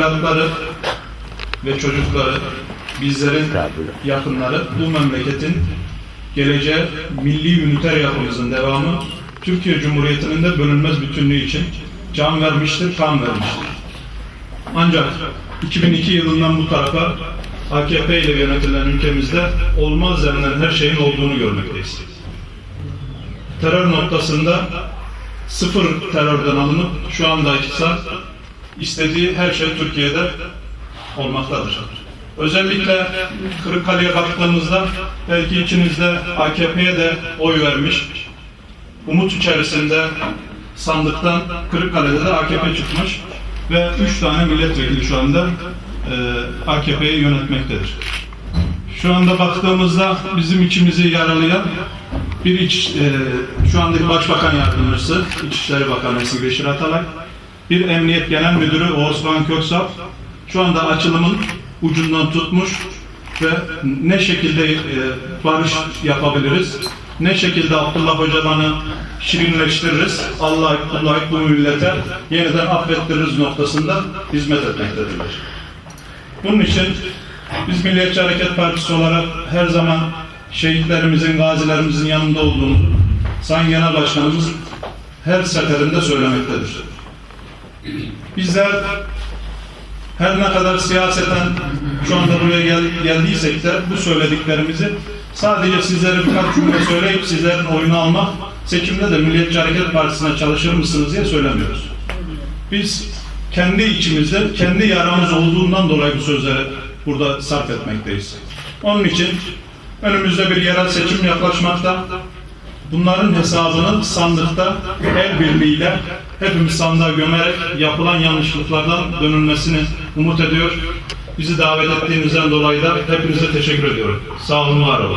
evlatları ve çocukları, bizlerin yakınları bu memleketin geleceğe milli üniter yapımızın devamı Türkiye Cumhuriyeti'nin de bölünmez bütünlüğü için can vermiştir, kan vermiştir. Ancak 2002 yılından bu tarafa AKP ile yönetilen ülkemizde olmaz denilen her şeyin olduğunu görmekteyiz. Terör noktasında sıfır terörden alınıp şu anda ise istediği her şey Türkiye'de olmaktadır. Özellikle Kırıkkale'ye baktığımızda belki içinizde AKP'ye de oy vermiş, umut içerisinde sandıktan Kırıkkale'de de AKP çıkmış ve üç tane milletvekili şu anda e, AKP'yi yönetmektedir. Şu anda baktığımızda bizim içimizi yaralayan bir iç, e, şu andaki Başbakan Yardımcısı, İçişleri Bakanı Eski Beşir Atalay, bir Emniyet Genel Müdürü Osman Köksal, şu anda açılımın ucundan tutmuş ve ne şekilde e, barış yapabiliriz, ne şekilde Abdullah Hocalan'ı şirinleştiririz, Allah Allah bu millete yeniden affettiririz noktasında hizmet etmektedirler. Bunun için biz Milliyetçi Hareket Partisi olarak her zaman şehitlerimizin, gazilerimizin yanında olduğunu Sayın Genel Başkanımız her seferinde söylemektedir. Bizler her ne kadar siyaseten şu anda buraya gel, geldiysek de bu söylediklerimizi sadece sizlere birkaç cümle söyleyip sizlerin oyunu almak, seçimde de Milliyetçi Hareket Partisi'ne çalışır mısınız diye söylemiyoruz. Biz kendi içimizde, kendi yaramız olduğundan dolayı bu sözleri burada sarf etmekteyiz. Onun için önümüzde bir yerel seçim yaklaşmakta. Bunların hesabını sandıkta el birliğiyle hepimiz sandığa gömerek yapılan yanlışlıklardan dönülmesini umut ediyor. Bizi davet ettiğinizden dolayı da hepinize teşekkür ediyorum. Sağ olun, var olun.